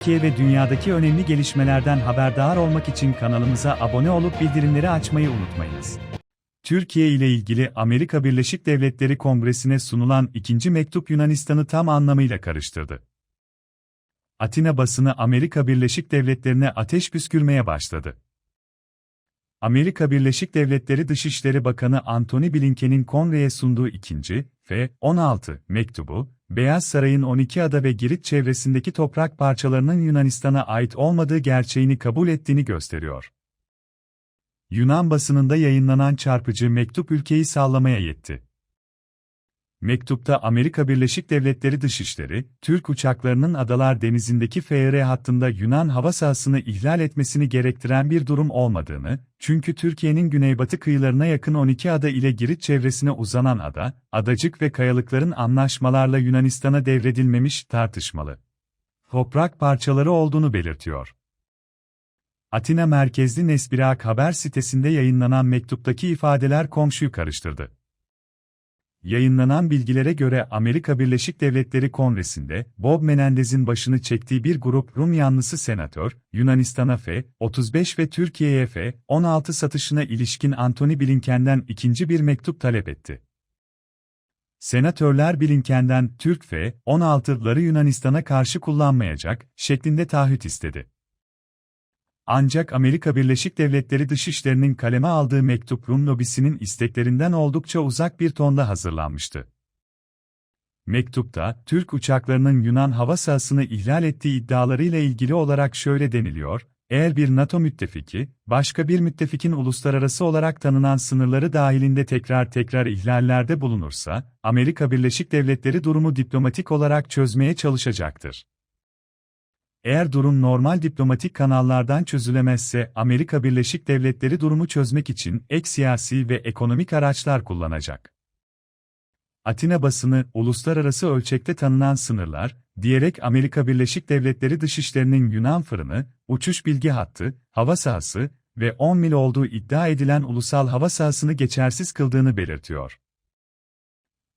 Türkiye ve dünyadaki önemli gelişmelerden haberdar olmak için kanalımıza abone olup bildirimleri açmayı unutmayınız. Türkiye ile ilgili Amerika Birleşik Devletleri Kongresi'ne sunulan ikinci mektup Yunanistan'ı tam anlamıyla karıştırdı. Atina basını Amerika Birleşik Devletleri'ne ateş püskürmeye başladı. Amerika Birleşik Devletleri Dışişleri Bakanı Antony Blinken'in kongreye sunduğu ikinci F-16 mektubu, Beyaz Saray'ın 12 ada ve Girit çevresindeki toprak parçalarının Yunanistan'a ait olmadığı gerçeğini kabul ettiğini gösteriyor. Yunan basınında yayınlanan çarpıcı mektup ülkeyi sallamaya yetti. Mektupta Amerika Birleşik Devletleri Dışişleri, Türk uçaklarının Adalar Denizi'ndeki FR hattında Yunan hava sahasını ihlal etmesini gerektiren bir durum olmadığını, çünkü Türkiye'nin güneybatı kıyılarına yakın 12 ada ile Girit çevresine uzanan ada, adacık ve kayalıkların anlaşmalarla Yunanistan'a devredilmemiş tartışmalı. Toprak parçaları olduğunu belirtiyor. Atina merkezli Nesbirak haber sitesinde yayınlanan mektuptaki ifadeler komşuyu karıştırdı. Yayınlanan bilgilere göre Amerika Birleşik Devletleri Kongresi'nde Bob Menendez'in başını çektiği bir grup Rum yanlısı senatör, Yunanistan'a F-35 ve Türkiye'ye F-16 satışına ilişkin Antony Blinken'den ikinci bir mektup talep etti. Senatörler Blinken'den Türk F-16'ları Yunanistan'a karşı kullanmayacak şeklinde taahhüt istedi. Ancak Amerika Birleşik Devletleri Dışişleri'nin kaleme aldığı mektup Rum lobisinin isteklerinden oldukça uzak bir tonda hazırlanmıştı. Mektupta, Türk uçaklarının Yunan hava sahasını ihlal ettiği iddialarıyla ilgili olarak şöyle deniliyor, eğer bir NATO müttefiki, başka bir müttefikin uluslararası olarak tanınan sınırları dahilinde tekrar tekrar ihlallerde bulunursa, Amerika Birleşik Devletleri durumu diplomatik olarak çözmeye çalışacaktır. Eğer durum normal diplomatik kanallardan çözülemezse Amerika Birleşik Devletleri durumu çözmek için ek siyasi ve ekonomik araçlar kullanacak. Atina basını, uluslararası ölçekte tanınan sınırlar, diyerek Amerika Birleşik Devletleri Dışişleri'nin Yunan fırını, uçuş bilgi hattı, hava sahası ve 10 mil olduğu iddia edilen ulusal hava sahasını geçersiz kıldığını belirtiyor.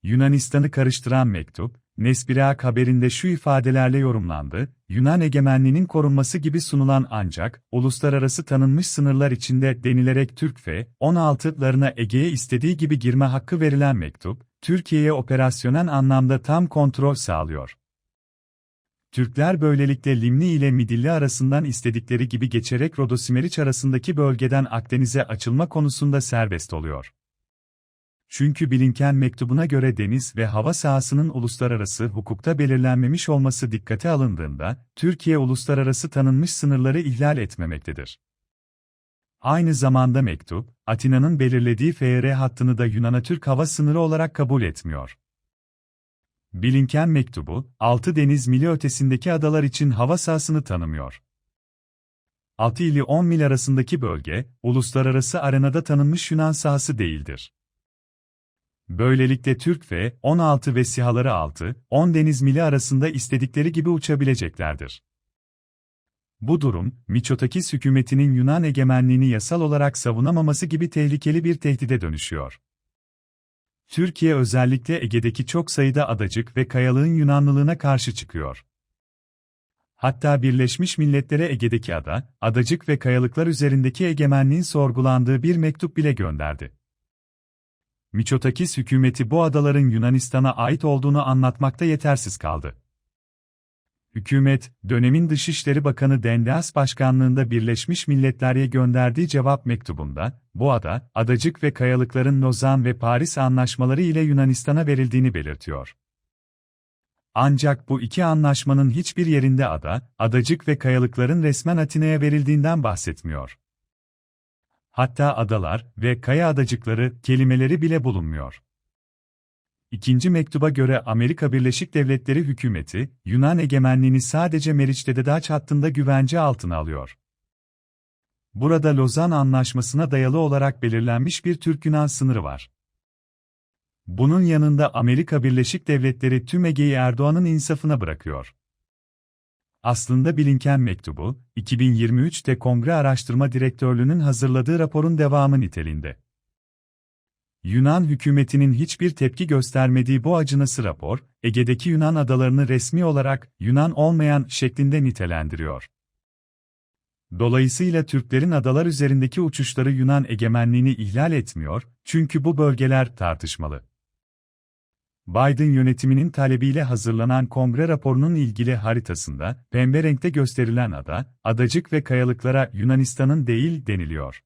Yunanistan'ı karıştıran mektup, Nesbirak haberinde şu ifadelerle yorumlandı, Yunan egemenliğinin korunması gibi sunulan ancak, uluslararası tanınmış sınırlar içinde denilerek Türk F-16'larına Ege'ye istediği gibi girme hakkı verilen mektup, Türkiye'ye operasyonel anlamda tam kontrol sağlıyor. Türkler böylelikle Limni ile Midilli arasından istedikleri gibi geçerek Rodosimeriç arasındaki bölgeden Akdeniz'e açılma konusunda serbest oluyor. Çünkü Blinken mektubuna göre deniz ve hava sahasının uluslararası hukukta belirlenmemiş olması dikkate alındığında, Türkiye uluslararası tanınmış sınırları ihlal etmemektedir. Aynı zamanda mektup, Atina'nın belirlediği FR hattını da Yunan'a Türk hava sınırı olarak kabul etmiyor. Blinken mektubu, 6 deniz mili ötesindeki adalar için hava sahasını tanımıyor. 6 ili 10 mil arasındaki bölge, uluslararası arenada tanınmış Yunan sahası değildir. Böylelikle Türk F-16 ve SİHA'ları 6, 10 deniz mili arasında istedikleri gibi uçabileceklerdir. Bu durum, Miçotakis hükümetinin Yunan egemenliğini yasal olarak savunamaması gibi tehlikeli bir tehdide dönüşüyor. Türkiye özellikle Ege'deki çok sayıda adacık ve kayalığın Yunanlılığına karşı çıkıyor. Hatta Birleşmiş Milletler'e Ege'deki ada, adacık ve kayalıklar üzerindeki egemenliğin sorgulandığı bir mektup bile gönderdi. Miçotakis hükümeti bu adaların Yunanistan'a ait olduğunu anlatmakta yetersiz kaldı. Hükümet, dönemin Dışişleri Bakanı Dendas Başkanlığında Birleşmiş Milletler'e gönderdiği cevap mektubunda, bu ada, adacık ve kayalıkların Lozan ve Paris anlaşmaları ile Yunanistan'a verildiğini belirtiyor. Ancak bu iki anlaşmanın hiçbir yerinde ada, adacık ve kayalıkların resmen Atina'ya verildiğinden bahsetmiyor hatta adalar ve kaya adacıkları kelimeleri bile bulunmuyor. İkinci mektuba göre Amerika Birleşik Devletleri hükümeti, Yunan egemenliğini sadece Meriç'te Dedaç hattında güvence altına alıyor. Burada Lozan Anlaşması'na dayalı olarak belirlenmiş bir Türk-Yunan sınırı var. Bunun yanında Amerika Birleşik Devletleri tüm Ege'yi Erdoğan'ın insafına bırakıyor. Aslında Blinken mektubu, 2023'te Kongre Araştırma Direktörlüğü'nün hazırladığı raporun devamı niteliğinde. Yunan hükümetinin hiçbir tepki göstermediği bu acınası rapor, Ege'deki Yunan adalarını resmi olarak Yunan olmayan şeklinde nitelendiriyor. Dolayısıyla Türklerin adalar üzerindeki uçuşları Yunan egemenliğini ihlal etmiyor, çünkü bu bölgeler tartışmalı. Biden yönetiminin talebiyle hazırlanan kongre raporunun ilgili haritasında, pembe renkte gösterilen ada, adacık ve kayalıklara Yunanistan'ın değil deniliyor.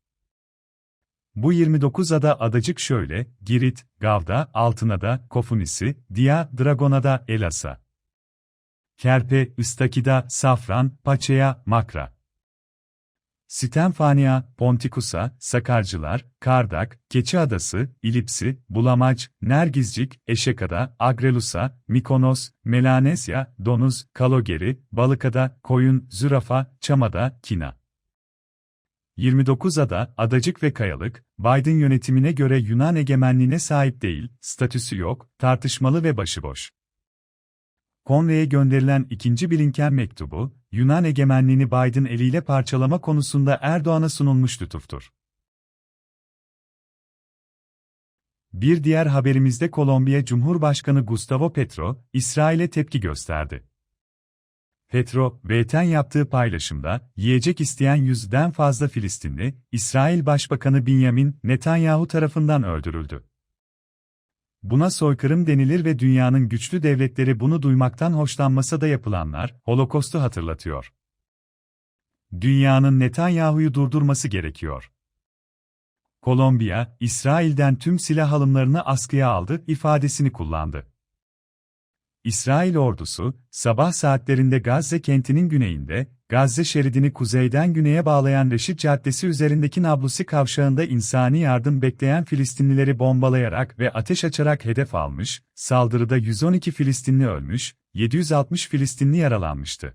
Bu 29 ada adacık şöyle, Girit, Gavda, Altınada, Kofunisi, Dia, Dragonada, Elasa. Kerpe, Istakida, Safran, Paçaya, Makra. Stenfania, Pontikusa, Sakarcılar, Kardak, Keçi Adası, İlipsi, Bulamaç, Nergizcik, Eşekada, Agrelusa, Mikonos, Melanesya, Donuz, Kalogeri, Balıkada, Koyun, Zürafa, Çamada, Kina. 29 ada, adacık ve kayalık, Biden yönetimine göre Yunan egemenliğine sahip değil, statüsü yok, tartışmalı ve başıboş. Conway'e gönderilen ikinci Blinken mektubu, Yunan egemenliğini Biden eliyle parçalama konusunda Erdoğan'a sunulmuş lütuftur. Bir diğer haberimizde Kolombiya Cumhurbaşkanı Gustavo Petro, İsrail'e tepki gösterdi. Petro, VTN yaptığı paylaşımda, yiyecek isteyen yüzden fazla Filistinli, İsrail Başbakanı Benjamin Netanyahu tarafından öldürüldü. Buna soykırım denilir ve dünyanın güçlü devletleri bunu duymaktan hoşlanmasa da yapılanlar, Holokostu hatırlatıyor. Dünyanın Netanyahu'yu durdurması gerekiyor. Kolombiya, İsrail'den tüm silah alımlarını askıya aldı ifadesini kullandı. İsrail ordusu, sabah saatlerinde Gazze kentinin güneyinde, Gazze şeridini kuzeyden güneye bağlayan Reşit Caddesi üzerindeki Nablusi kavşağında insani yardım bekleyen Filistinlileri bombalayarak ve ateş açarak hedef almış, saldırıda 112 Filistinli ölmüş, 760 Filistinli yaralanmıştı.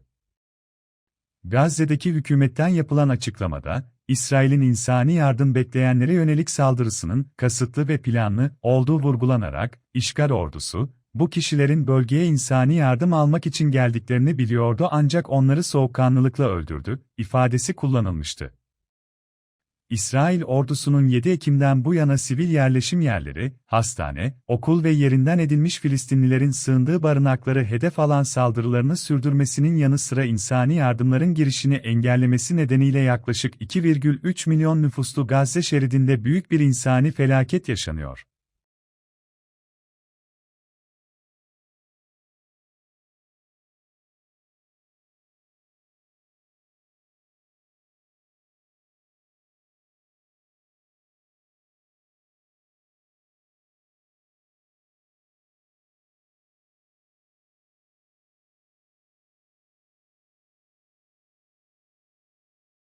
Gazze'deki hükümetten yapılan açıklamada, İsrail'in insani yardım bekleyenlere yönelik saldırısının kasıtlı ve planlı olduğu vurgulanarak, işgal ordusu, bu kişilerin bölgeye insani yardım almak için geldiklerini biliyordu ancak onları soğukkanlılıkla öldürdü, ifadesi kullanılmıştı. İsrail ordusunun 7 Ekim'den bu yana sivil yerleşim yerleri, hastane, okul ve yerinden edilmiş Filistinlilerin sığındığı barınakları hedef alan saldırılarını sürdürmesinin yanı sıra insani yardımların girişini engellemesi nedeniyle yaklaşık 2,3 milyon nüfuslu Gazze şeridinde büyük bir insani felaket yaşanıyor.